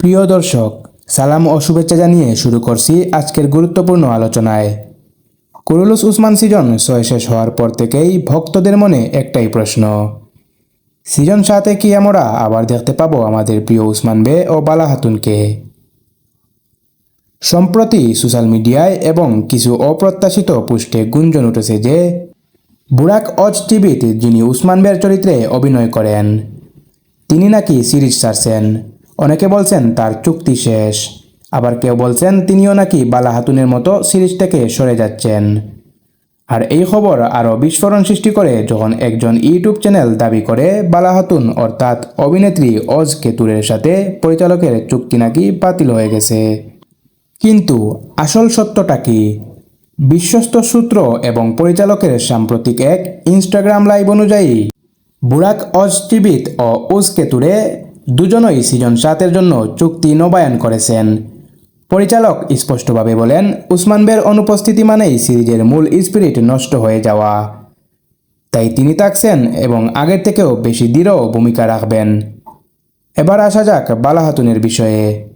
প্রিয় দর্শক, সালাম ও শুভেচ্ছা জানিয়ে শুরু করছি আজকের গুরুত্বপূর্ণ আলোচনায়। কুরুলুস উসমান সিজন ছয় শেষ হওয়ার পর থেকেই ভক্তদের মনে একটাই প্রশ্ন। সিজন সাথে কি আমরা আবার দেখতে পাবো আমাদের প্রিয় উসমান বে ও বালা হাতুনকে? সম্প্রতি সোশ্যাল মিডিয়ায় এবং কিছু অপ্রত্যাশিত পুষ্টে গুঞ্জন উঠেছে যে, বুরাক অজ টিভিতে যিনি উসমান বের চরিত্রে অভিনয় করেন, তিনি নাকি সিরিজ ছাড়ছেন। অনেকে বলছেন তার চুক্তি শেষ। আবার কেউ বলছেন তিনিও নাকি বালা হাতুনের মতো সিরিজ থেকে সরে যাচ্ছেন। আর এই খবর আরও বিস্ফোরণ সৃষ্টি করে যখন একজন ইউটিউব চ্যানেল দাবি করে বালা হাতুন অর্থাৎ অভিনেত্রী অজ কেতুরের সাথে পরিচালকের চুক্তি নাকি বাতিল হয়ে গেছে। কিন্তু আসল সত্যটা কি? বিশ্বস্ত সূত্র এবং পরিচালকের সাম্প্রতিক এক ইনস্টাগ্রাম লাইভ অনুযায়ী, বুরাক অজ টিভিত ও উজ কেতুরে দুজনই সিজন সাতের জন্য চুক্তি নবায়ন করেছেন। পরিচালক স্পষ্টভাবে বলেন, উসমান বের অনুপস্থিতি মানেই সিরিজের মূল স্পিরিট নষ্ট হয়ে যাওয়া। তাই তিনি থাকছেন এবং আগের থেকেও বেশি দৃঢ় ভূমিকা রাখবেন। এবার আসা যাক বালাহাতুনের বিষয়ে।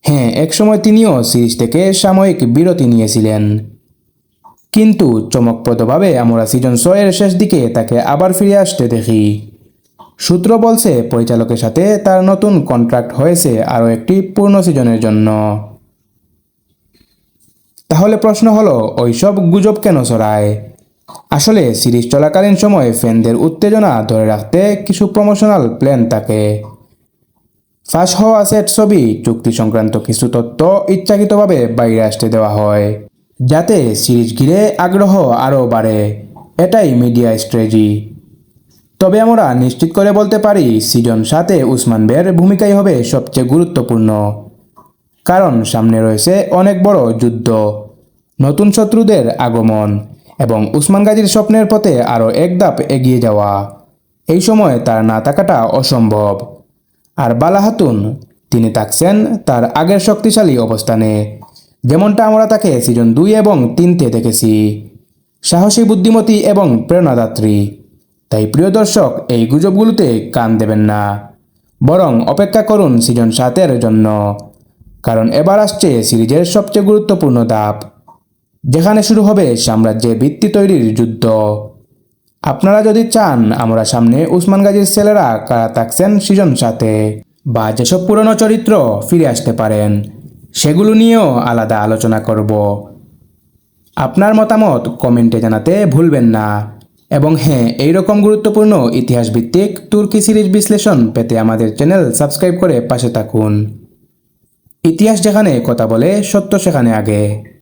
হ্যাঁ একসময় তিনিও সিরিজ থেকে সাময়িক বিরতি নিয়েছিলেন। কিন্তু চমকপ্রদভাবে আমরা সিজন ছয়ের শেষ দিকে তাকে আবার ফিরে আসতে দেখি। সূত্র বলছে, পরিচালকের সাথে তার নতুন কন্ট্রাক্ট হয়েছে আরও একটি পূর্ণ সিজনের জন্য। তাহলে প্রশ্ন হলো, ওইসব গুজব কেন ছড়ায়? আসলে সিরিজ চলাকালীন সময়ে ফ্যানদের উত্তেজনা ধরে রাখতে কিছু প্রমোশনাল প্ল্যান থাকে। ফাঁস হওয়া সেট ছবি, চুক্তি সংক্রান্ত কিছু তথ্য ইচ্ছাকৃতভাবে বাইরে আসতে দেওয়া হয়, যাতে সিরিজ ঘিরে আগ্রহ আরও বাড়ে। এটাই মিডিয়া স্ট্র্যাটেজি। তবে আমরা নিশ্চিত করে বলতে পারি, সিজন সাথে উসমান বের ভূমিকাই হবে সবচেয়ে গুরুত্বপূর্ণ। কারণ সামনে রয়েছে অনেক বড় যুদ্ধ, নতুন শত্রুদের আগমন এবং উসমান গাজীর স্বপ্নের পথে আরও এক ধাপ এগিয়ে যাওয়া। এই সময় তার না থাকাটা অসম্ভব। আর বালা হাতুন, তিনি থাকছেন তার আগের শক্তিশালী অবস্থানে। যেমনটা আমরা তাকে সিজন দুই এবং তিনতে দেখেছি। সাহসী, বুদ্ধিমতী এবং প্রেরণাদাত্রী। তাই প্রিয় দর্শক, এই গুজবগুলোতে কান দেবেন না। বরং অপেক্ষা করুন সিজন সাতের জন্য। কারণ এবার আসছে সিরিজের সবচেয়ে গুরুত্বপূর্ণ ধাপ, যেখানে শুরু হবে সাম্রাজ্যের ভিত্তি তৈরির যুদ্ধ। আপনারা যদি চান, আমরা সামনে উসমান গাজীর ছেলেরা কারা থাকছেন সিজন সাথে বা যেসব পুরনো চরিত্র ফিরে আসতে পারেন, সেগুলো নিয়েও আলাদা আলোচনা করব। আপনার মতামত কমেন্টে জানাতে ভুলবেন না। এবং হ্যাঁ এইরকম গুরুত্বপূর্ণ ইতিহাস ভিত্তিক তুর্কি সিরিজ বিশ্লেষণ পেতে আমাদের চ্যানেল সাবস্ক্রাইব করে পাশে থাকুন। ইতিহাস যেখানে কথা বলে, সত্য সেখানে আগে।